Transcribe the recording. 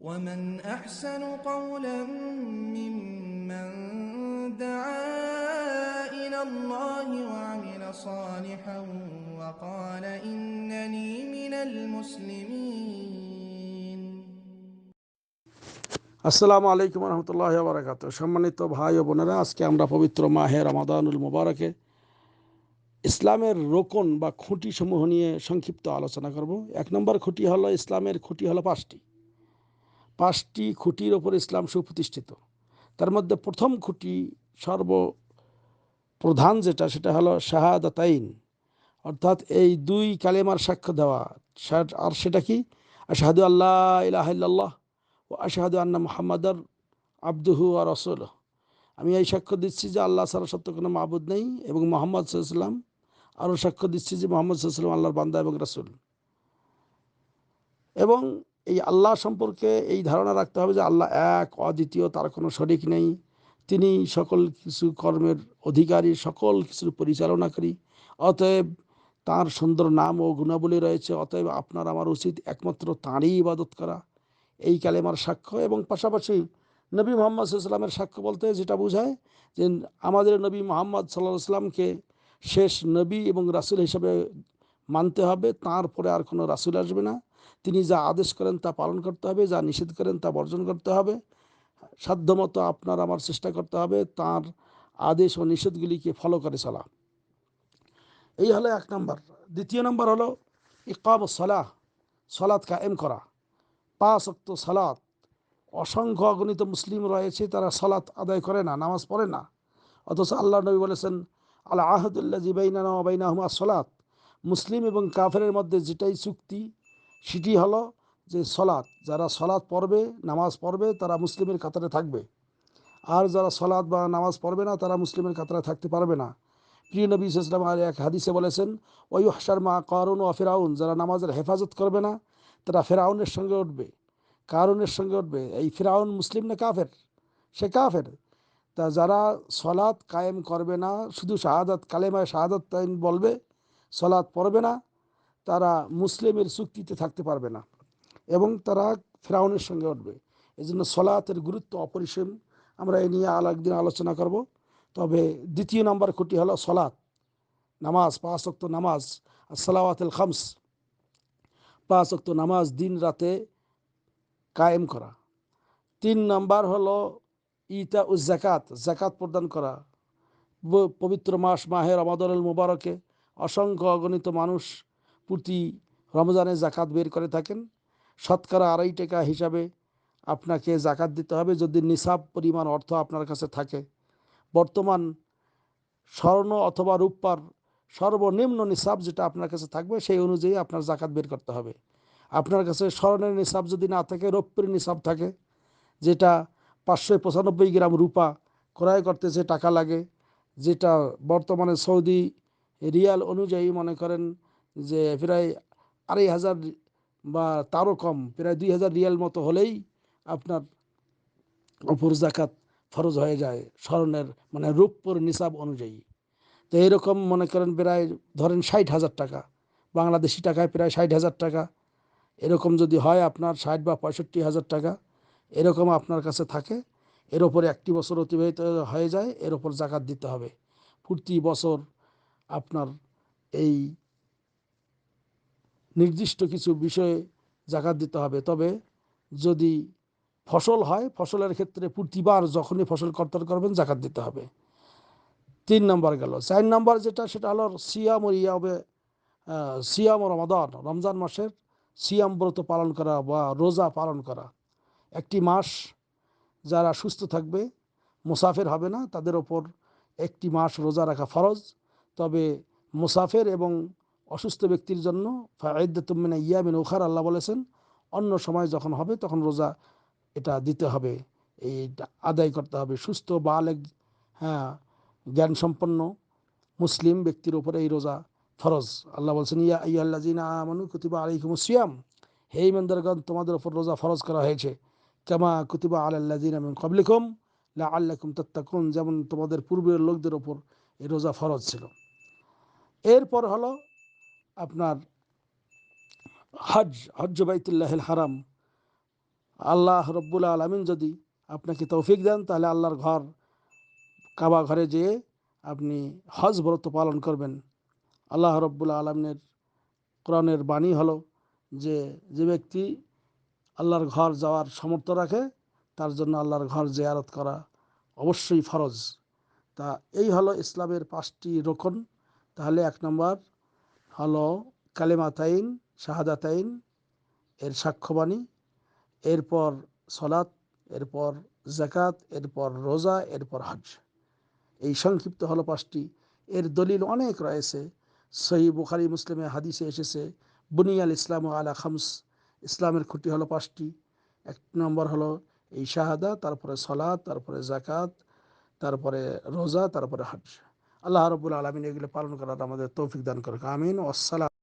ومن أحسن قولا ممن دعا إلى الله وعمل صالحا وقال إنني من المسلمين আসসালামু আলাইকুম রহমতুল্লাহ বারাকাত সম্মানিত ভাই ও বোনেরা আজকে আমরা পবিত্র মাহে রমাদানুল মুবারকে ইসলামের রোকন বা খুঁটি সমূহ নিয়ে সংক্ষিপ্ত আলোচনা করব এক নম্বর খুঁটি হলো ইসলামের খুঁটি হলো পাঁচটি পাঁচটি খুঁটির ওপর ইসলাম সুপ্রতিষ্ঠিত। তার মধ্যে প্রথম খুঁটি সর্ব প্রধান যেটা, সেটা হলো শাহাদাতাইন। অর্থাৎ এই দুই কালেমার সাক্ষ্য দেওয়া। আর সেটা কি? আশাহাদু আল্লাহ ইলাহাল্লাহ ও আশাহাদু আন্না মোহাম্মদর আব্দুহু আর রসুল আমি এই সাক্ষ্য দিচ্ছি যে আল্লাহ ছাড়া সত্য কোনো মাবুদ নেই এবং মোহাম্মদ সাল্লাম আরও সাক্ষ্য দিচ্ছি যে মোহাম্মদ সাল্লাম আল্লাহর বান্দা এবং রাসুল। এবং এই আল্লাহ সম্পর্কে এই ধারণা রাখতে হবে যে আল্লাহ এক, অদ্বিতীয়, তার কোনো শরিক নেই। তিনি সকল কিছু কর্মের অধিকারী, সকল কিছুর পরিচালনাকারী। অতএব তার সুন্দর নাম ও গুণাবলী রয়েছে। অতএব আপনার, আমার উচিত একমাত্র তাঁরই ইবাদত করা। এই কালেমার সাক্ষ্য এবং পাশাপাশি নবী মোহাম্মদ সাল্লামের সাক্ষ্য বলতে যেটা বোঝায় যে আমাদের নবী মোহাম্মদ সাল্লাহ সাল্লামকে শেষ নবী এবং রাসুল হিসাবে মানতে হবে। তার পরে আর কোনো রাসুল আসবে না। তিনি যা আদেশ করেন তা পালন করতে হবে, যা নিষেধ করেন তা বর্জন করতে হবে। সাধ্যমতো আপনার আমার চেষ্টা করতে হবে, তার আদেশ ও নিষেধগুলিকে ফলো করে চলা। এই হলো এক নম্বর। দ্বিতীয় নম্বর হলো ইকাম সলাহ, সলাৎ কায়েম করা। পাঁচ অক্ত সালাত অসংখ্য অগণিত মুসলিম রয়েছে, তারা সালাত আদায় করে না, নামাজ পড়ে না। অথচ আল্লাহ নবী বলেছেন আল্লাহ আহদুল্লাহ জিবাইনা বাইনা হুমা সলাত মুসলিম এবং কাফেরের মধ্যে যেটাই চুক্তি সেটি হলো যে সলাৎ, যারা সলাৎ পড়বে, নামাজ পড়বে, তারা মুসলিমের কাতারে থাকবে। আর যারা সলাৎ বা নামাজ পড়বে না, তারা মুসলিমের কাতারে থাকতে পারবে না। প্রিয় নবী ইসলাম আর এক হাদিসে বলেছেন ওই হাসার মা কারুন ও ফেরাউন যারা নামাজের হেফাজত করবে না, তারা ফেরাউনের সঙ্গে উঠবে। কারুনের সঙ্গে উঠবে? এই ফেরাউন মুসলিম না কাফের? সে কাফের। তা যারা সলাৎ কায়েম করবে না, শুধু শাহাদাত, কালেমায় শাহাদাত বলবে, সলাৎ পড়বে না তারা মুসলিমের চুক্তিতে থাকতে পারবে না এবং তারা ফেরাউনের সঙ্গে উঠবে। এই জন্য সলাতের গুরুত্ব অপরিসীম। আমরা এ নিয়ে আর একদিন আলোচনা করব। তবে দ্বিতীয় নম্বর খুঁটি হলো সলাৎ। নামাজ, পাঁচ অক্ত নামাজ, সালাওয়াতুল খামস। পাঁচ অক্ত নামাজ দিন রাতে কায়েম করা। তিন নাম্বার হলো ইতা উজ জাকাত জাকাত প্রদান করা। পবিত্র মাস, মাহে রমাদুল মুবারকে। অসংখ্য অগণিত মানুষ প্রতি রমজানে জাকাত বের করে থাকেন। শতকরা আড়াই টাকা হিসাবে আপনাকে জাকাত দিতে হবে যদি নিসাব পরিমাণ অর্থ আপনার কাছে থাকে। বর্তমান স্বর্ণ অথবা রূপার সর্বনিম্ন নিসাব যেটা আপনার কাছে থাকবে সেই অনুযায়ী আপনার জাকাত বের করতে হবে। আপনার কাছে স্বর্ণের নিসাব যদি না থাকে, রৌপ্যের নিসাব থাকে, যেটা পাঁচশো পঁচানব্বই গ্রাম রূপা ক্রয় করতে যে টাকা লাগে, যেটা বর্তমানে সৌদি রিয়াল অনুযায়ী মনে করেন যে প্রায় আড়াই হাজার বা তারও কম, প্রায় দুই হাজার রিয়াল মতো হলেই আপনার অপর জাকাত ফরজ হয়ে যায় স্বর্ণের মানে রূপপুর নিসাব অনুযায়ী। তো এরকম মনে করেন প্রায় ধরেন ষাট হাজার টাকা, বাংলাদেশি টাকায় প্রায় ষাট হাজার টাকা। এরকম যদি হয় আপনার ষাট বা পঁয়ষট্টি হাজার টাকা, এরকম আপনার কাছে থাকে। এর ওপরে একটি বছর অতিবাহিত হয়ে যায়, এর ওপর জাকাত দিতে হবে। প্রতি বছর আপনার এই নির্দিষ্ট কিছু বিষয়ে জাকাত দিতে হবে। তবে যদি ফসল হয়, ফসলের ক্ষেত্রে প্রতিবার যখনই ফসল কর্তন করবেন, জাকাত দিতে হবে। তিন নম্বর গেল। চার নম্বর যেটা, সেটা হলো সিয়াম ইয়াবে সিয়াম রমাদান, রমজান মাসের সিয়াম ব্রত পালন করা বা রোজা পালন করা। একটি মাস যারা সুস্থ থাকবে, মুসাফের হবে না, তাদের ওপর একটি মাস রোজা রাখা ফরজ। তবে মুসাফের এবং অসুস্থ ব্যক্তির জন্য ফায়দাতুমিনা ইয়ামিন ওখার আল্লাহ বলেছেন, অন্য সময় যখন হবে তখন রোজা এটা দিতে হবে এইটা আদায় করতে হবে। সুস্থ, বালেগ হ্যাঁ জ্ঞান সম্পন্ন মুসলিম ব্যক্তির উপরে এই রোজা ফরজ। আল্লাহ বলছেন, ইয়া আল্লাহ জিনা আমানু কুতিবা আলাইকুম সিয়াম, হে ইমানদারগণ, তোমাদের উপর রোজা ফরজ করা হয়েছে। কেমা কুতিবা আল্লাহ জিন কবলিকুম লা আল্লাকুম তত্তাকুন, যেমন তোমাদের পূর্বের লোকদের ওপর এই রোজা ফরজ ছিল। এরপর হলো আপনার হজ হজ বাইতুল্লাহ হারাম। আল্লাহ রব্বুল আলমিন যদি আপনাকে তৌফিক দেন, তাহলে আল্লাহর ঘর, কাবা ঘরে যেয়ে আপনি হজ ব্রত পালন করবেন। আল্লাহ রব্বুল আলমিনের কোরআনের বাণী হলো যে যে ব্যক্তি আল্লাহর ঘর যাওয়ার সামর্থ্য রাখে, তার জন্য আল্লাহর ঘর জেয়ারত করা অবশ্যই ফরজ। তা এই হলো ইসলামের পাঁচটি রোকন। তাহলে এক নম্বর হলো কালেমাতাইন, শাহাদাতাইন, এর সাক্ষ্যবাণী, এরপর সলাৎ, এরপর জাকাত এরপর রোজা, এরপর হজ। এই সংক্ষিপ্ত হলো পাঁচটি। এর দলিল অনেক রয়েছে। সহি বুখারি মুসলিমে হাদিসে এসেছে, বুনিয়াল ইসলাম আলা খামস ইসলামের খুঁটি হলো পাঁচটি। এক নম্বর হলো এই শাহাদা, তারপরে সলাৎ, তারপরে জাকাত তারপরে রোজা, তারপরে হজ। আল্লাহ রবুল আলমিন এগুলো পালন করার আমাদের তৌফিক দান করুক। আমিন। আসসালাম